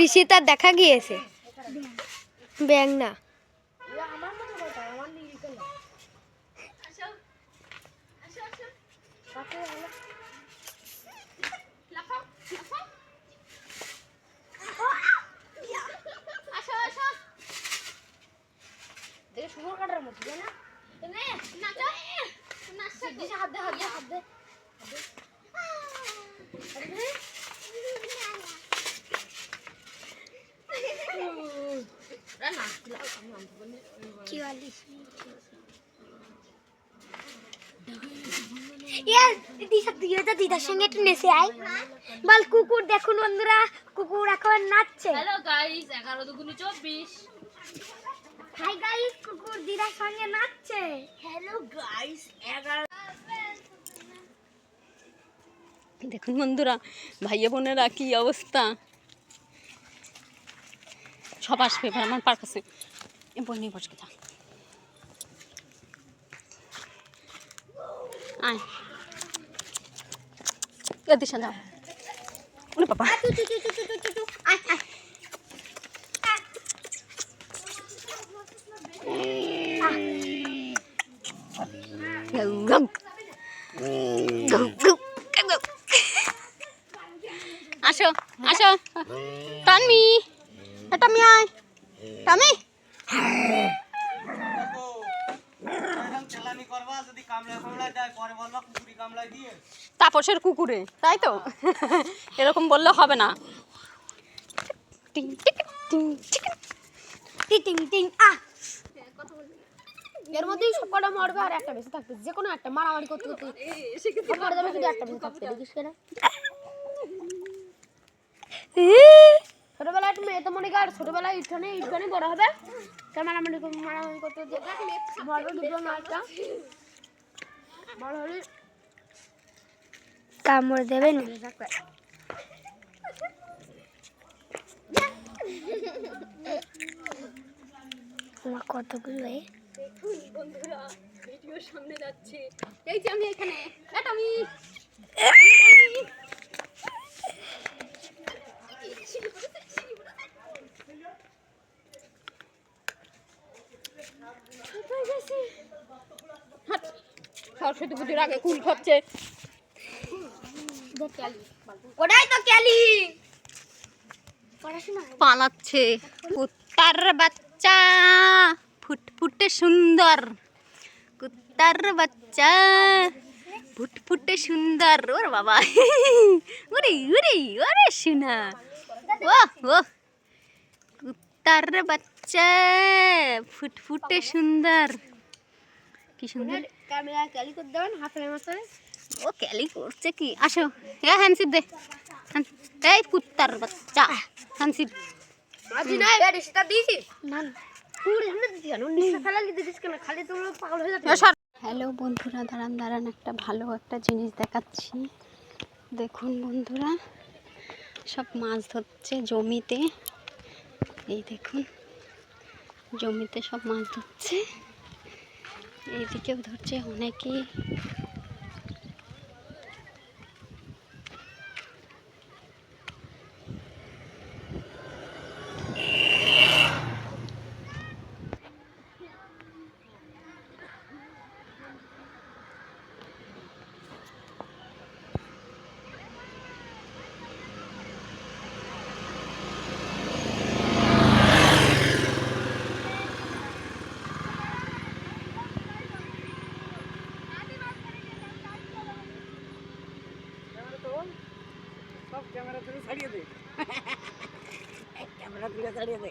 ঋষিতা দেখা গিয়েছে? ব্যাং না। শুয়োর কাটার মতো না দিশে হাত দে হাত দে হাত দে হাত দে। আরে না, আমি আনতে পারিনি। গাইস কুকুর দিদার সঙ্গে নাচছে হ্যালো গাইস দেখুন বন্ধুরা ভাইয়া বোনেরা কি অবস্থা? সব আসবে এবার আমার পার কাছে বই নিয়ে আয়। যাও। বাবা গৌ, গৌ। আসো আসো। টানমি এ টামি, আয়। টামি। তাপসের কুকুরে, তাই তো? এরকম বললে হবে না। টিং টিং টিক টিং। টিং আহ এর মধ্যেই সব কটা মরবে আর একটা বেশি থাকবে। যে কোনো একটা, মারামারি করতে করতে। মরে যাবে, শুধু একটা বেশি থাকবে। দেখিস কেন? ছোটবেলায় তুমি এত মনে কর ছোটবেলায় ইটখানে ইটখানে বড় হবে। কেমন মারামারি মারামারি করতে করতে মরবে দুটো না বড় হলে কামড় দেবে না। থাকবে তোমার কতগুলো এ? বন্ধুরা ভিডিওর সামনে যাচ্ছে। এই যে আমি এখানে আমি। সরস্বতী পুজোর আগে কুল খাচ্ছে ওটাই তো ক্যালি। পালাচ্ছে। কুত্তার বাচ্চা ফুটফুটে সুন্দর। কুত্তার বাচ্চা ফুটফুটে সুন্দর। ওর বাবা। ওরে ওরে ওরে শোনা ও ও কুত্তার বাচ্চা ফুটফুটে সুন্দর। কি সুন্দর ক্যামেরা ক্যালি করে দেবেন হাতের মাথায়। ও ক্যালি করছে কি? আসো। এ হ্যান্সিপ দে। এই কুত্তার বাচ্চা। হ্যান্সিপ হয়ে হ্যালো বন্ধুরা দাঁড়ান দাঁড়ান একটা ভালো একটা জিনিস দেখাচ্ছি। দেখুন বন্ধুরা সব মাছ ধরছে জমিতে। এই দেখুন জমিতে সব মাছ ধরছে। এইদিকেও ধরছে অনেকেই ক্যামেরা তুলে ছাড়িয়ে দে। ক্যামেরা তুলে ছাড়িয়ে দে।